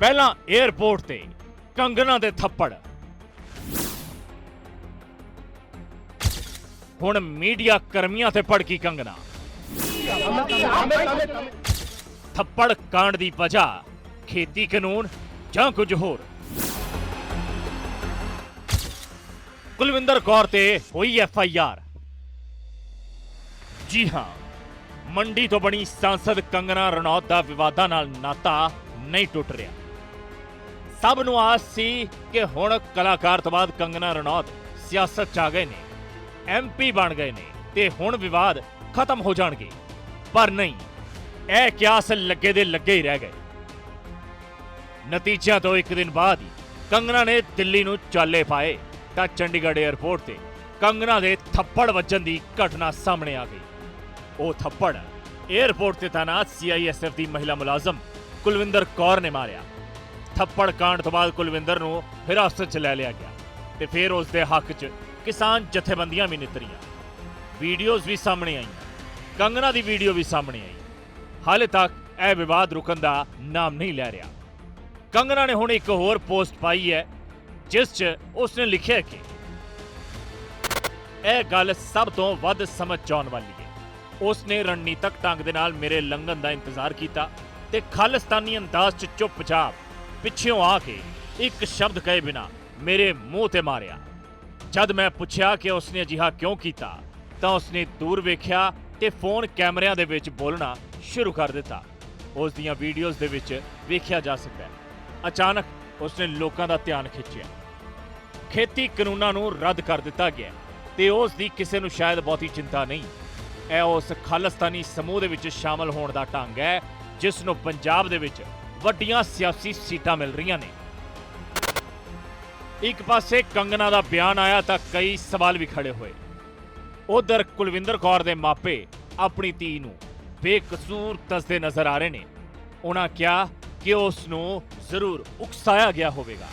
ਪਹਿਲਾਂ 에ਅਰਪੋਰਟ ਤੇ ਕੰਗਨਾ ਦੇ ਥੱਪੜ। ਹੁਣ ਮੀਡੀਆ ਕਰਮੀਆਂ ਤੇ ਭੜਕੀ ਕੰਗਨਾ ਥੱਪੜ ਕਾਂਡ ਦੀ ਵਜ੍ਹਾ ਖੇਤੀ ਕਾਨੂੰਨ ਜਾਂ ਕੁਝ ਹੋਰ। ਕੁਲਵਿੰਦਰ ਕੌਰ ਤੇ ਹੋਈ ਐਫ ਆਈ ਆਰ। ਜੀ ਹਾਂ, ਮੰਡੀ ਤੋਂ ਬਣੀ ਸਾਂਸਦ ਕੰਗਨਾ ਰਣੌਤ ਦਾ ਵਿਵਾਦਾਂ ਨਾਲ ਨਾਤਾ ਨਹੀਂ ਟੁੱਟ ਰਿਹਾ। ਸਭ ਨੂੰ ਆਸ ਸੀ ਕਿ ਹੁਣ ਕਲਾਕਾਰ ਤੋਂ ਬਾਅਦ ਕੰਗਨਾ ਰਣੌਤ ਸਿਆਸਤ 'ਚ ਆ ਗਏ ਨੇ ਐਮਪੀ ਬਣ ਗਏ ਨੇ ਤੇ ਹੁਣ ਵਿਵਾਦ ਖਤਮ ਹੋ ਜਾਣਗੇ। ਪਰ ਨਹੀਂ, ਇਹ ਕਿਆਸ ਲੱਗੇ ਦੇ ਲੱਗੇ ਹੀ ਰਹਿ ਗਏ। ਨਤੀਜਿਆਂ ਤੋਂ ਇੱਕ ਦਿਨ ਬਾਅਦ ਹੀ ਕੰਗਨਾ ਨੇ ਦਿੱਲੀ ਨੂੰ ਚਾਲੇ ਪਾਏ ਤਾਂ ਚੰਡੀਗੜ੍ਹ 에ਅਰਪੋਰਟ ਤੇ ਕੰਗਨਾ ਦੇ ਥੱਪੜ ਵੱਜਣ ਦੀ ਘਟਨਾ ਸਾਹਮਣੇ ਆ ਗਈ। ਉਹ ਥੱਪੜ 에ਅਰਪੋਰਟ ਤੇ ਤਾਇਨਾਤ ਸੀਆਈਐਸਐਫ ਦੀ ਮਹਿਲਾ ਮੁਲਾਜ਼ਮ ਕੁਲਵਿੰਦਰ ਕੌਰ ਨੇ ਮਾਰਿਆ। ਥੱਪੜ ਕਾਂਡ ਤੋਂ ਬਾਅਦ ਕੁਲਵਿੰਦਰ ਨੂੰ ਹਿਰਾਸਤ 'ਚ ਲੈ ਲਿਆ ਗਿਆ ਤੇ ਫਿਰ ਉਸ ਦੇ ਹੱਕ 'ਚ ਕਿਸਾਨ ਜਥੇਬੰਦੀਆਂ ਵੀ ਨਿਤਰੀਆਂ। ਵੀਡੀਓਜ਼ ਵੀ ਸਾਹਮਣੇ ਆਈਆਂ। ਕੰਗਨਾ ਦੀ ਵੀਡੀਓ ਵੀ ਸਾਹਮਣੇ ਆਈ। ਹਾਲੇ ਤੱਕ ਇਹ ਵਿਵਾਦ ਰੁਕਣ ਦਾ ਨਾਮ ਨਹੀਂ ਲੈ ਰਿਹਾ। ਕੰਗਨਾ ਨੇ ਹੁਣ ਇੱਕ ਹੋਰ ਪੋਸਟ ਪਾਈ ਹੈ, ਜਿਸ 'ਚ ਉਸਨੇ ਲਿਖਿਆ ਕਿ ਇਹ ਗੱਲ ਸਭ ਤੋਂ ਵੱਧ ਸਮਝ ਆਉਣ ਵਾਲੀ ਹੈ। ਉਸਨੇ ਰਣਨੀਤਕ ਢੰਗ ਦੇ ਨਾਲ ਮੇਰੇ ਲੰਘਣ ਦਾ ਇੰਤਜ਼ਾਰ ਕੀਤਾ ਤੇ ਖਾਲਿਸਤਾਨੀ ਅੰਦਾਜ਼ 'ਚ ਚੁੱਪਚਾਪ ਪਿੱਛੋਂ ਆ ਕੇ ਇੱਕ ਸ਼ਬਦ ਕਹੇ ਬਿਨਾ ਮੇਰੇ ਮੂੰਹ ਤੇ ਮਾਰਿਆ। ਜਦ ਮੈਂ ਪੁੱਛਿਆ ਕਿ ਉਸਨੇ ਅਜਿਹਾ ਕਿਉਂ ਕੀਤਾ, ਤਾਂ ਉਸਨੇ ਦੂਰ ਵੇਖਿਆ ਤੇ ਫੋਨ ਕੈਮਰਿਆਂ ਦੇ ਵਿੱਚ ਬੋਲਣਾ ਸ਼ੁਰੂ ਕਰ ਦਿੱਤਾ। ਉਸ ਦੀਆਂ ਵੀਡੀਓਜ਼ ਦੇ ਵਿੱਚ ਵੇਖਿਆ ਜਾ ਸਕਦਾ ਹੈ। ਅਚਾਨਕ ਉਸਨੇ ਲੋਕਾਂ ਦਾ ਧਿਆਨ ਖਿੱਚਿਆ। ਖੇਤੀ ਕਾਨੂੰਨਾਂ ਨੂੰ ਰੱਦ ਕਰ ਦਿੱਤਾ ਗਿਆ ਤੇ ਉਸ ਦੀ ਕਿਸੇ ਨੂੰ ਸ਼ਾਇਦ ਬਹੁਤੀ ਚਿੰਤਾ ਨਹੀਂ। ਇਹ ਉਸ ਖਾਲਿਸਤਾਨੀ ਸਮੂਹ ਦੇ ਵਿੱਚ ਸ਼ਾਮਲ ਹੋਣ ਦਾ ਢੰਗ ਹੈ, ਜਿਸ ਨੂੰ ਪੰਜਾਬ ਦੇ ਵਿੱਚ ਵੱਡੀਆਂ ਸਿਆਸੀ ਸੀਟਾਂ ਮਿਲ ਰਹੀਆਂ ਨੇ। ਇੱਕ ਪਾਸੇ ਕੰਗਨਾ ਦਾ ਬਿਆਨ ਆਇਆ ਤਾਂ ਕਈ ਸਵਾਲ ਵੀ ਖੜੇ ਹੋਏ। ਉਧਰ ਕੁਲਵਿੰਦਰ ਕੌਰ ਦੇ ਮਾਪੇ ਆਪਣੀ ਧੀ ਨੂੰ ਬੇਕਸੂਰ ਦੱਸਦੇ ਨਜ਼ਰ ਆ ਰਹੇ ਨੇ। ਉਹਨਾਂ ਕਿਹਾ ਕਿ ਉਸ ਨੂੰ ਜ਼ਰੂਰ ਉਕਸਾਇਆ ਗਿਆ ਹੋਵੇਗਾ।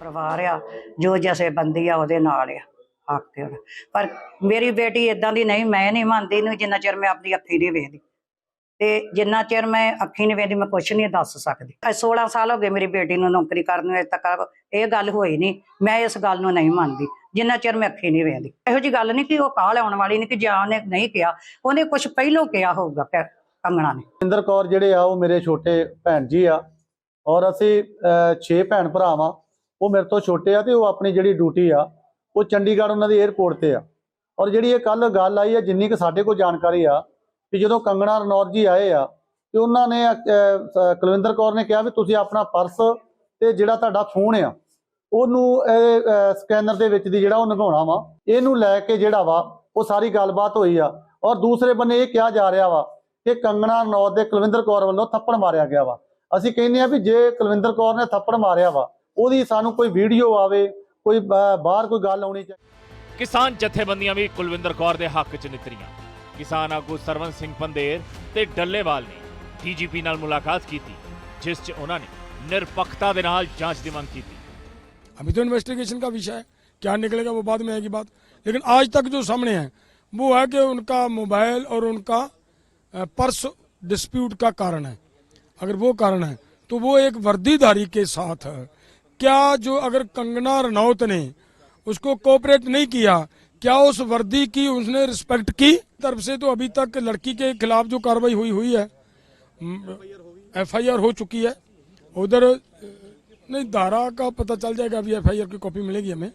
ਪਰਿਵਾਰ ਆ ਜੋ ਜਸੇ ਬੰਦੀ ਆ ਉਹਦੇ ਨਾਲ ਆ ਹੱਕ ਪਰ ਮੇਰੀ ਬੇਟੀ ਇਦਾਂ ਦੀ ਨਹੀਂ, ਮੈਂ ਨਹੀਂ ਮੰਨਦੀ ਨੂੰ ਜਿੰਨਾ ਚਿਰ ਮੈਂ ਆਪਣੀ ਅੱਖੀ ਨਹੀਂ ਵੇਖਦੀ। ਤੇ ਜਿੰਨਾ ਚਿਰ ਮੈਂ ਅੱਖੀ ਨਹੀਂ ਵੇਖਦੀ, ਮੈਂ ਕੁਝ ਨਹੀਂ ਦੱਸ ਸਕਦੀ। ਇਹ 16 ਸਾਲ ਹੋ ਗਏ ਮੇਰੀ ਬੇਟੀ ਨੂੰ ਨੌਕਰੀ ਕਰਨ ਨੂੰ, ਅਜੇ ਤੱਕ ਇਹ ਗੱਲ ਹੋਈ ਨਹੀਂ। ਮੈਂ ਇਸ ਗੱਲ ਨੂੰ ਨਹੀਂ ਮੰਨਦੀ, ਜਿੰਨਾ ਚਿਰ ਮੈਂ ਅੱਖੀ ਨਹੀਂ ਵੇਖਦੀ। ਇਹੋ ਜੀ ਗੱਲ ਨਹੀਂ ਕਿ ਉਹ ਕਾਲ ਆਉਣ ਵਾਲੀ ਨਹੀਂ, ਕਿ ਜਾਂ ਉਹਨੇ ਨਹੀਂ ਕਿਹਾ। ਉਹਨੇ ਕੁਝ ਪਹਿਲੋਂ ਕਿਹਾ ਹੋਊਗਾ ਕੰਗਣਾ ਨੇ। ਇੰਦਰ ਕੌਰ ਜਿਹੜੇ ਆ, ਉਹ ਮੇਰੇ ਛੋਟੇ ਭੈਣ ਜੀ ਆ। ਔਰ ਅਸੀਂ 6 ਭੈਣ ਭਰਾਵਾਂ। ਉਹ ਮੇਰੇ ਤੋਂ ਛੋਟੇ ਆ ਤੇ ਉਹ ਆਪਣੀ ਜਿਹੜੀ ਡਿਊਟੀ ਆ, ਉਹ ਚੰਡੀਗੜ੍ਹ ਉਹਨਾਂ ਦੀ 에ਅਰਪੋਰਟ ਤੇ ਆ। ਔਰ ਜਿਹੜੀ ਇਹ ਕੱਲ ਗੱਲ ਆਈ ਆ, ਜਿੰਨੀ ਕੁ ਸਾਡੇ ਕੋਲ ਜਾਣਕਾਰੀ ਆ ਕਿ ਜਦੋਂ ਕੰਗਣਾ ਰਣੌਤ ਜੀ ਆਏ ਆ, ਤੇ ਉਹਨਾਂ ਨੇ ਕੁਲਵਿੰਦਰ ਕੌਰ ਨੇ ਕਿਹਾ ਵੀ ਤੁਸੀਂ ਆਪਣਾ ਪਰਸ ਤੇ ਜਿਹੜਾ ਤੁਹਾਡਾ ਫੋਨ ਆ, ਉਹਨੂੰ ਇਹ ਸਕੈਨਰ ਦੇ ਵਿੱਚ ਦੀ ਜਿਹੜਾ ਉਹ ਨਗਾਉਣਾ ਵਾ, ਇਹਨੂੰ ਲੈ ਕੇ ਜਿਹੜਾ ਵਾ, ਉਹ ਸਾਰੀ ਗੱਲਬਾਤ ਹੋਈ ਆ। ਔਰ ਦੂਸਰੇ ਬੰਨੇ ਇਹ ਕਿਹਾ ਜਾ ਰਿਹਾ ਵਾ ਕਿ ਕੰਗਣਾ ਰਣੌਤ ਦੇ ਕੁਲਵਿੰਦਰ ਕੌਰ ਵੱਲੋਂ ਥੱਪੜ ਮਾਰਿਆ ਗਿਆ ਵਾ। ਅਸੀਂ ਕਹਿੰਦੇ ਆ ਵੀ ਜੇ ਕੁਲਵਿੰਦਰ ਕੌਰ ਨੇ ਥੱਪੜ ਮਾਰਿਆ ਵਾ, ਉਹਦੀ ਸਾਨੂੰ ਕੋਈ ਵੀਡੀਓ ਆਵੇ, ਕੋਈ ਬਾਹਰ ਕੋਈ ਗੱਲ ਆਉਣੀ ਚਾਹੀਦੀ ਕਿਸਾਨ ਜਥੇਬੰਦੀਆਂ ਵੀ ਕੁਲਵਿੰਦਰ ਕੌਰ ਦੇ ਹੱਕ 'ਚ ਨਿਕਰੀਆਂ ਕਿਸਾਨ ਆਗੂ ਸਰਵਨ ਸਿੰਘ ਪੰਦੇਰ ਤੇ ਡੱਲੇਵਾਲ ਨੇ ਡੀਜੀਪੀ ਨਾਲ ਮੁਲਾਕਾਤ ਕੀਤੀ ਜਿਸ 'ਚ ਉਹਨਾਂ ਨੇ ਨਿਰਪੱਖਤਾ ਦੇ ਨਾਲ ਜਾਂਚ ਦੀ ਮੰਗ ਕੀਤੀ अभी तो इन्वेस्टिगेशन का विषय है क्या निकलेगा वो बाद में आएगी बात लेकिन आज तक जो सामने है वो है कि उनका मोबाइल और उनका अ, पर्स डिस्प्यूट का कारण है अगर वो कारण है तो वो एक वर्दीधारी के साथ है क्या जो अगर कंगना रनौत ने उसको कोऑपरेट नहीं किया क्या उस वर्दी की उसने रिस्पेक्ट की? तरफ़ से तो अभी तक लड़की के खिलाफ जो कार्रवाई हुई हुई है एफ़ आई आर हो चुकी है। उधर नहीं धारा का पता चल जाएगा अभी एफआईआर की कॉपी मिलेगी हमें।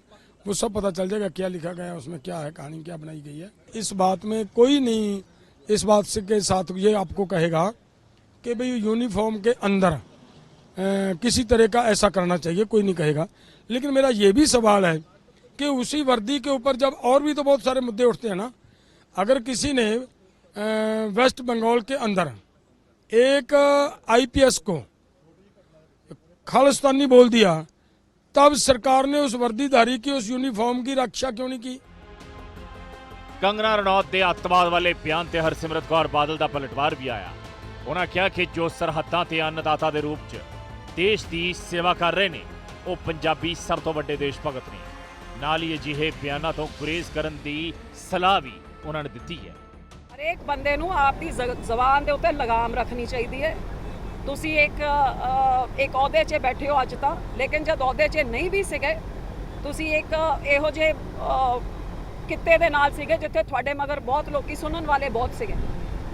वो सब पता चल जाएगा क्या लिखा गया है उसमें क्या है कहानी क्या बनाई गई है। इस बात में कोई नहीं इस बात से के साथ ये आपको कहेगा कि भाई यूनिफॉर्म के अंदर अ, किसी तरह का ऐसा करना चाहिए कोई नहीं कहेगा। लेकिन मेरा ये भी सवाल है कि उसी वर्दी के ऊपर जब और भी तो बहुत सारे मुद्दे उठते हैं ना अगर किसी ने अ, वेस्ट बंगाल के अंदर एक आईपीएस को खालिस्तानी बोल दिया तब सरकार ने उस वर्दीधारी की उस यूनिफॉर्म की रक्षा क्यों नहीं की ਕੰਗਨਾ ਰਣੌਤ ਦੇ ਅੱਤਵਾਦ ਵਾਲੇ ਬਿਆਨ ਤੇ ਹਰਸਿਮਰਤ ਕੌਰ ਬਾਦਲ ਦਾ ਪਲਟਵਾਰ ਵੀ ਆਇਆ ਉਹਨਾਂ ਕਿਹਾ ਕਿ ਜੋ ਸਰਹੱਦਾਂ ਤੇ ਅੰਨਦਾਤਾ ਦੇ ਰੂਪ 'ਚ ਦੇਸ਼ ਦੀ ਸੇਵਾ ਕਰ ਰਹੇ ਨੇ ਉਹ ਪੰਜਾਬੀ ਸਭ ਤੋਂ ਵੱਡੇ ਦੇਸ਼ ਭਗਤ ਨੇ ਨਾਲ ਹੀ ਅਜਿਹੇ ਬਿਆਨਾਂ ਤੋਂ ਗੁਰੇਜ਼ ਕਰਨ ਦੀ ਸਲਾਹ ਵੀ ਉਹਨਾਂ ਨੇ ਦਿੱਤੀ ਹੈ। ਹਰੇਕ ਬੰਦੇ ਨੂੰ ਆਪਦੀ ਜ਼- ਜ਼ਬਾਨ ਦੇ ਉੱਤੇ ਲਗਾਮ ਰੱਖਣੀ ਚਾਹੀਦੀ ਹੈ। ਤੁਸੀਂ ਇੱਕ ਇੱਕ ਅਹੁਦੇ 'ਚ ਬੈਠੇ ਹੋ ਅੱਜ ਤਾਂ, ਲੇਕਿਨ ਜਦ ਅਹੁਦੇ 'ਚ ਨਹੀਂ ਵੀ ਸੀਗੇ, ਤੁਸੀਂ ਇੱਕ ਇਹੋ ਜਿਹੇ ਕਿੱਤੇ ਦੇ ਨਾਲ ਸੀਗੇ ਜਿੱਥੇ ਤੁਹਾਡੇ ਮਗਰ ਬਹੁਤ ਲੋਕੀ ਸੁਣਨ ਵਾਲੇ ਬਹੁਤ ਸੀਗੇ।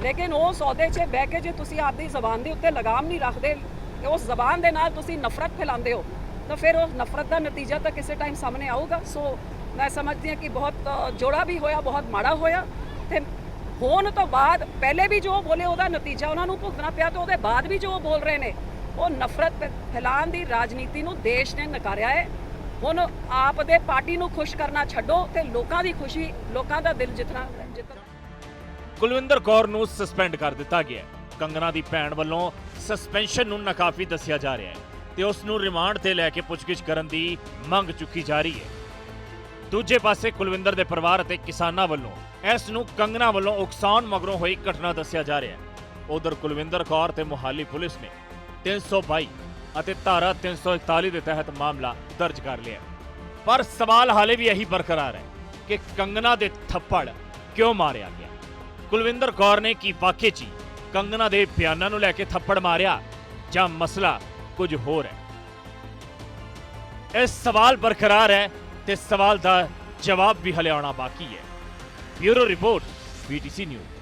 ਲੇਕਿਨ ਉਸ ਅਹੁਦੇ 'ਚ ਬਹਿ ਕੇ ਜੇ ਤੁਸੀਂ ਆਪਦੀ ਜ਼ਬਾਨ ਦੇ ਉੱਤੇ ਲਗਾਮ ਨਹੀਂ ਰੱਖਦੇ ਤੇ ਉਸ ਜ਼ਬਾਨ ਦੇ ਨਾਲ ਤੁਸੀਂ ਨਫ਼ਰਤ ਫੈਲਾਉਂਦੇ ਹੋ ਤਾਂ ਫਿਰ ਉਹ ਨਫ਼ਰਤ ਦਾ ਨਤੀਜਾ ਤਾਂ ਕਿਸੇ ਟਾਈਮ ਸਾਹਮਣੇ ਆਊਗਾ। ਸੋ ਮੈਂ ਸਮਝਦੀ ਹਾਂ ਕਿ ਬਹੁਤ ਜੋੜਾ ਵੀ ਹੋਇਆ, ਬਹੁਤ ਮਾੜਾ ਹੋਇਆ। ਤੇ ਹੋਣ ਤੋਂ ਬਾਅਦ ਪਹਿਲੇ ਵੀ ਜੋ ਬੋਲੇ ਉਹਦਾ ਨਤੀਜਾ ਉਹਨਾਂ ਨੂੰ ਭੁਗਤਣਾ ਪਿਆ ਤੇ ਉਹਦੇ ਬਾਅਦ ਵੀ ਜੋ ਬੋਲ ਰਹੇ ਨੇ, ਉਹ ਨਫ਼ਰਤ ਫੈ- ਫੈਲਾਉਣ ਦੀ ਰਾਜਨੀਤੀ ਨੂੰ ਦੇਸ਼ ਨੇ ਨਕਾਰਿਆ ਹੈ। ਹੁਣ ਆਪ ਦੇ ਪਾਰਟੀ ਨੂੰ ਖੁਸ਼ ਕਰਨਾ ਛੱਡੋ ਤੇ ਲੋਕਾਂ ਦੀ ਖੁਸ਼ੀ, ਲੋਕਾਂ ਦਾ ਦਿਲ ਜਿੱਤਣਾ ਜਿੱਤਣਾ ਕੁਲਵਿੰਦਰ ਕੌਰ ਨੂੰ ਸਸਪੈਂਡ ਕਰ ਦਿੱਤਾ ਗਿਆ ਹੈ। ਕੰਗਨਾ ਦੀ ਭੈਣ ਵੱਲੋਂ ਸਸਪੈਂਸ਼ਨ ਨੂੰ ਨਾਕਾਫੀ ਦੱਸਿਆ ਜਾ ਰਿਹਾ ਹੈ। ਤੇ ਉਸ ਨੂੰ ਰਿਮਾਂਡ ਤੇ ਲੈ ਕੇ ਪੁੱਛਗਿੱਛ ਕਰਨ ਦੀ ਮੰਗ ਚੁੱਕੀ ਜਾ ਰਹੀ ਹੈ। ਦੂਜੇ ਪਾਸੇ ਕੁਲਵਿੰਦਰ ਦੇ ਪਰਿਵਾਰ ਅਤੇ ਕਿਸਾਨਾਂ ਵੱਲੋਂ ਇਸ ਨੂੰ ਕੰਗਨਾ ਵੱਲੋਂ ਉਕਸਾਉਣ ਮਗਰੋਂ ਹੋਈ ਘਟਨਾ ਦੱਸਿਆ ਜਾ ਰਿਹਾ ਹੈ। ਉਧਰ ਕੁਲਵਿੰਦਰ ਕੌਰ ਤੇ ਮੁਹਾਲੀ ਪੁਲਿਸ ਨੇ 322 ਅਤੇ ਧਾਰਾ 341 ਦੇ ਤਹਿਤ ਮਾਮਲਾ ਦਰਜ ਕਰ ਲਿਆ ਪਰ ਸਵਾਲ ਹਾਲੇ ਵੀ ਇਹੀ ਬਰਕਰਾਰ ਹੈ ਕਿ ਕੰਗਨਾ ਦੇ ਥੱਪੜ ਕਿਉਂ ਮਾਰਿਆ ਗਿਆ? ਕੁਲਵਿੰਦਰ ਕੌਰ ਨੇ ਕੀ ਵਾਕਈ 'ਚ ਹੀ ਕੰਗਨਾ ਦੇ ਬਿਆਨਾਂ ਨੂੰ ਲੈ ਕੇ ਥੱਪੜ ਮਾਰਿਆ ਜਾਂ ਮਸਲਾ ਕੁਝ ਹੋਰ ਹੈ। ਇਹ ਸਵਾਲ ਬਰਕਰਾਰ ਹੈ ਤੇ ਸਵਾਲ ਦਾ ਜਵਾਬ ਵੀ ਹਲੇ ਆਉਣਾ ਬਾਕੀ ਹੈ। Bureau report BTC news